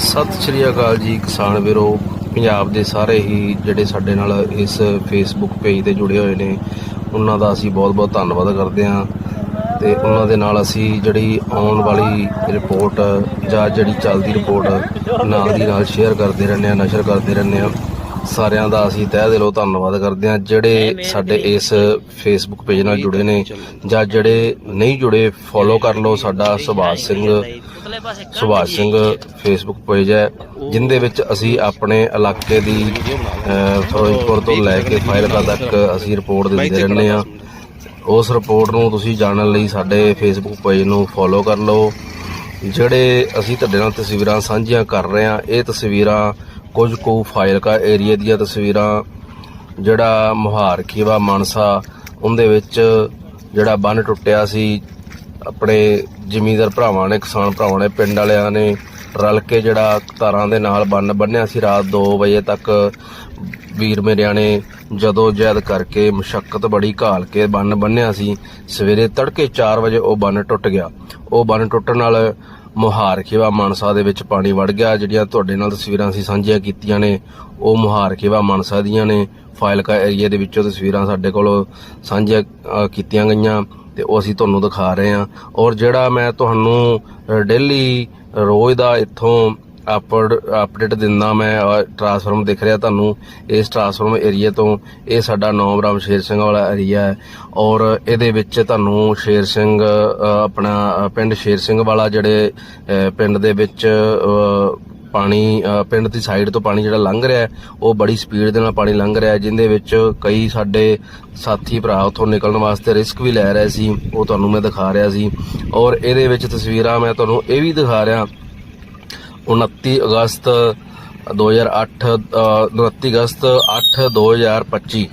ਸਤਿ ਸ਼੍ਰੀ ਅਕਾਲ ਜੀ ਕਿਸਾਨ ਵੀਰੋ। ਪੰਜਾਬ ਦੇ ਸਾਰੇ ਹੀ ਜਿਹੜੇ ਸਾਡੇ ਨਾਲ ਇਸ ਫੇਸਬੁੱਕ ਪੇਜ ਤੇ ਜੁੜੇ ਹੋਏ ਨੇ, ਉਹਨਾਂ ਦਾ ਅਸੀਂ ਬਹੁਤ-ਬਹੁਤ ਧੰਨਵਾਦ ਕਰਦੇ ਹਾਂ ਤੇ ਉਹਨਾਂ ਦੇ ਨਾਲ ਅਸੀਂ ਜਿਹੜੀ ਆਉਣ ਵਾਲੀ ਰਿਪੋਰਟ ਜਾਂ ਜਿਹੜੀ ਚੱਲਦੀ ਰਿਪੋਰਟ ਨਾਲ ਦੀ ਨਾਲ ਸ਼ੇਅਰ ਕਰਦੇ ਰਹਿੰਦੇ ਹਾਂ, ਨਸ਼ਰ ਕਰਦੇ ਰਹਿੰਦੇ ਹਾਂ। ਸਾਰਿਆਂ ਦਾ ਅਸੀਂ ਤਹਿ ਦਿਲੋਂ ਧੰਨਵਾਦ ਕਰਦੇ ਹਾਂ ਜਿਹੜੇ ਸਾਡੇ ਇਸ ਫੇਸਬੁੱਕ ਪੇਜ ਨਾਲ ਜੁੜੇ ਨੇ ਜਾਂ ਜਿਹੜੇ ਨਹੀਂ ਜੁੜੇ ਫੋਲੋ ਕਰ ਲਓ ਸਾਡਾ ਸੁਭਾਸ਼ ਸਿੰਘ ਸੁਭਾਸ਼ ਸਿੰਘ ਫੇਸਬੁੱਕ ਪੇਜ ਹੈ ਜਿੰਦੇ ਵਿੱਚ ਅਸੀਂ ਆਪਣੇ ਇਲਾਕੇ ਦੀ ਫਿਰੋਜ਼ਪੁਰ ਤੋਂ ਲੈ ਕੇ ਫਾਇਲਕਾ ਤੱਕ ਅਸੀਂ ਰਿਪੋਰਟ ਦਿੰਦੇ ਰਹਿੰਦੇ ਹਾਂ। ਉਸ ਰਿਪੋਰਟ ਨੂੰ ਤੁਸੀਂ ਜਾਣਨ ਲਈ ਸਾਡੇ ਫੇਸਬੁੱਕ ਪੇਜ ਨੂੰ ਫੋਲੋ ਕਰ ਲਓ। ਜਿਹੜੇ ਅਸੀਂ ਤੁਹਾਡੇ ਨਾਲ ਤਸਵੀਰਾਂ ਸਾਂਝੀਆਂ ਕਰ ਰਹੇ ਹਾਂ ਇਹ ਤਸਵੀਰਾਂ ਕੁਝ ਕੁ ਫਾਇਲਕਾ ਏਰੀਆ ਦੀਆਂ ਤਸਵੀਰਾਂ, ਜਿਹੜਾ ਮੁਹਾਰ ਖੀਵਾ ਮਾਨਸਾ, ਉਹਦੇ ਵਿੱਚ ਜਿਹੜਾ ਬੰਨ ਟੁੱਟਿਆ ਸੀ, ਆਪਣੇ ਜ਼ਮੀਂਦਾਰ ਭਰਾਵਾਂ ਨੇ, ਕਿਸਾਨ ਭਰਾਵਾਂ ਨੇ, ਪਿੰਡ ਵਾਲਿਆਂ ਨੇ ਰਲ ਕੇ ਜਿਹੜਾ ਤਾਰਾਂ ਦੇ ਨਾਲ ਬੰਨ ਬੰਨਿਆ ਸੀ ਰਾਤ 2 ਵਜੇ ਤੱਕ। ਵੀਰ ਮੇਰਿਆਂ ਨੇ ਜਦੋਂ ਜਹਿਦ ਕਰਕੇ ਮੁਸ਼ਕਲ ਬੜੀ ਘਾਲ ਕੇ ਬੰਨ ਬੰਨਿਆ ਸੀ, ਸਵੇਰੇ ਤੜਕੇ 4 ਵਜੇ ਉਹ ਬੰਨ ਟੁੱਟ ਗਿਆ। ਉਹ ਬੰਨ ਟੁੱਟਣ ਨਾਲ ਮੁਹਾਰ ਖੇਵਾ ਮਾਨਸਾ ਦੇ ਵਿੱਚ ਪਾਣੀ ਵੜ ਗਿਆ। ਜਿਹੜੀਆਂ ਤੁਹਾਡੇ ਨਾਲ ਤਸਵੀਰਾਂ ਅਸੀਂ ਸਾਂਝੀਆਂ ਕੀਤੀਆਂ ਨੇ, ਉਹ ਮੁਹਾਰ ਖੇਵਾ ਮਾਨਸਾ ਦੀਆਂ ਨੇ। ਫਾਇਲਕਾ ਏਰੀਆ ਦੇ ਵਿੱਚੋਂ ਤਸਵੀਰਾਂ ਸਾਡੇ ਕੋਲ ਸਾਂਝੀਆਂ ਕੀਤੀਆਂ ਗਈਆਂ ਤੇ ਉਹ ਅਸੀਂ ਤੁਹਾਨੂੰ ਦਿਖਾ ਰਹੇ ਹਾਂ। ਔਰ ਜਿਹੜਾ ਮੈਂ ਤੁਹਾਨੂੰ ਡੇਲੀ ਰੋਜ਼ ਦਾ ਇੱਥੋਂ ਅਪਡ ਅਪਡੇਟ ਦਿੰਦਾ ਮੈਂ ਟ੍ਰਾਂਸਫਾਰਮ ਦਿਖ ਰਿਹਾ ਤੁਹਾਨੂੰ। ਇਸ ਟ੍ਰਾਂਸਫਾਰਮ ਏਰੀਆ ਤੋਂ ਇਹ ਸਾਡਾ ਨੌਮ ਰਾਮ ਸ਼ੇਰ ਸਿੰਘ ਵਾਲਾ ਏਰੀਆ ਹੈ। ਔਰ ਇਹਦੇ ਵਿੱਚ ਤੁਹਾਨੂੰ ਸ਼ੇਰ ਸਿੰਘ ਆਪਣਾ ਪਿੰਡ ਸ਼ੇਰ ਸਿੰਘ ਵਾਲਾ ਜਿਹੜੇ ਪਿੰਡ ਦੇ ਵਿੱਚ ਪਾਣੀ ਪਿੰਡ ਦੀ ਸਾਈਡ ਤੋਂ ਪਾਣੀ ਜਿਹੜਾ ਲੰਘ ਰਿਹਾ ਉਹ ਬੜੀ ਸਪੀਡ ਦੇ ਨਾਲ ਪਾਣੀ ਲੰਘ ਰਿਹਾ ਹੈ, ਜਿੰਦੇ ਵਿੱਚ ਕਈ ਸਾਡੇ ਸਾਥੀ ਭਰਾ ਉੱਥੋਂ ਨਿਕਲਣ ਵਾਸਤੇ ਰਿਸਕ ਵੀ ਲੈ ਰਹੇ ਸੀ। ਉਹ ਤੁਹਾਨੂੰ ਮੈਂ ਦਿਖਾ ਰਿਹਾ ਸੀ। ਔਰ ਇਹਦੇ ਵਿੱਚ ਤਸਵੀਰਾਂ ਮੈਂ ਤੁਹਾਨੂੰ ਇਹ ਵੀ ਦਿਖਾ ਰਿਹਾ 29 ਅਗਸਤ 2008 ਅ, 29 ਅਗਸਤ 8 2025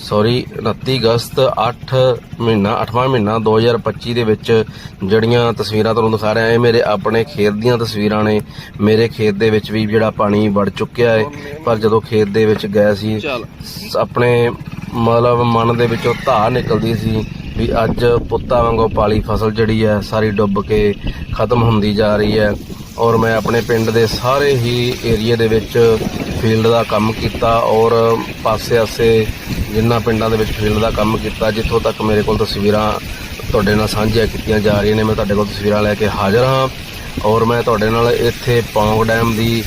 ਸੌਰੀ 29 ਅਗਸਤ 8 ਮਹੀਨਾ 8ਵਾਂ ਮਹੀਨਾ 2025 ਦੇ ਵਿੱਚ ਜਿਹੜੀਆਂ ਤਸਵੀਰਾਂ ਤੁਹਾਨੂੰ ਦਿਖਾ ਰਿਹਾ ਇਹ ਮੇਰੇ ਆਪਣੇ ਖੇਤ ਦੀਆਂ ਤਸਵੀਰਾਂ ਨੇ। ਮੇਰੇ ਖੇਤ ਦੇ ਵਿੱਚ ਵੀ ਜਿਹੜਾ ਪਾਣੀ ਵੜ ਚੁੱਕਿਆ ਹੈ ਪਰ ਜਦੋਂ ਖੇਤ ਦੇ ਵਿੱਚ ਗਏ ਸੀ ਆਪਣੇ ਮਤਲਬ ਮਨ ਦੇ ਵਿੱਚੋਂ ਧਾਰ ਨਿਕਲਦੀ ਸੀ ਵੀ ਅੱਜ ਪੁੱਤਾਂ ਵਾਂਗੂ ਪਾਲੀ ਫਸਲ ਜਿਹੜੀ ਹੈ ਸਾਰੀ ਡੁੱਬ ਕੇ ਖਤਮ ਹੁੰਦੀ ਜਾ ਰਹੀ ਹੈ। ਔਰ ਮੈਂ ਆਪਣੇ ਪਿੰਡ ਦੇ ਸਾਰੇ ਹੀ ਏਰੀਆ ਦੇ ਵਿੱਚ ਫੀਲਡ ਦਾ ਕੰਮ ਕੀਤਾ ਔਰ ਪਾਸੇ-ਆਸੇ ਜਿੰਨਾ ਪਿੰਡਾਂ ਦੇ ਵਿੱਚ ਫੀਲਡ ਦਾ ਕੰਮ ਕੀਤਾ, ਜਿੱਥੋਂ ਤੱਕ ਮੇਰੇ ਕੋਲ ਤਸਵੀਰਾਂ ਤੁਹਾਡੇ ਨਾਲ ਸਾਂਝੀਆਂ ਕੀਤੀਆਂ ਜਾ ਰਹੀਆਂ ਨੇ, ਮੈਂ ਤੁਹਾਡੇ ਕੋਲ ਤਸਵੀਰਾਂ ਲੈ ਕੇ ਹਾਜ਼ਰ ਹਾਂ। ਔਰ ਮੈਂ ਤੁਹਾਡੇ ਨਾਲ ਇੱਥੇ ਪੌਂਗ ਡੈਮ ਦੀ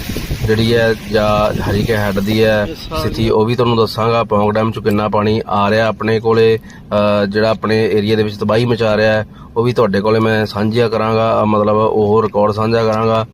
ਜਿਹੜੀ ਹੈ ਜਾਂ ਹਰੀਕੇ ਹੈੱਡ ਦੀ ਹੈ ਸਥਿਤੀ ਉਹ ਵੀ ਤੁਹਾਨੂੰ ਦੱਸਾਂਗਾ। ਪੌਂਗ ਡੈਮ ਚ ਕਿੰਨਾ ਪਾਣੀ ਆ ਰਿਹਾ ਆਪਣੇ ਕੋਲੇ ਜਿਹੜਾ ਆਪਣੇ ਏਰੀਆ ਦੇ ਵਿੱਚ ਤਬਾਹੀ ਮਚਾ ਰਿਹਾ ਹੈ ਉਹ ਵੀ ਤੁਹਾਡੇ ਕੋਲੇ ਮੈਂ ਸਾਂਝਿਆ ਕਰਾਂਗਾ ਮਤਲਬ ਉਹ ਰਿਕਾਰਡ ਸਾਂਝਾ ਕਰਾਂਗਾ।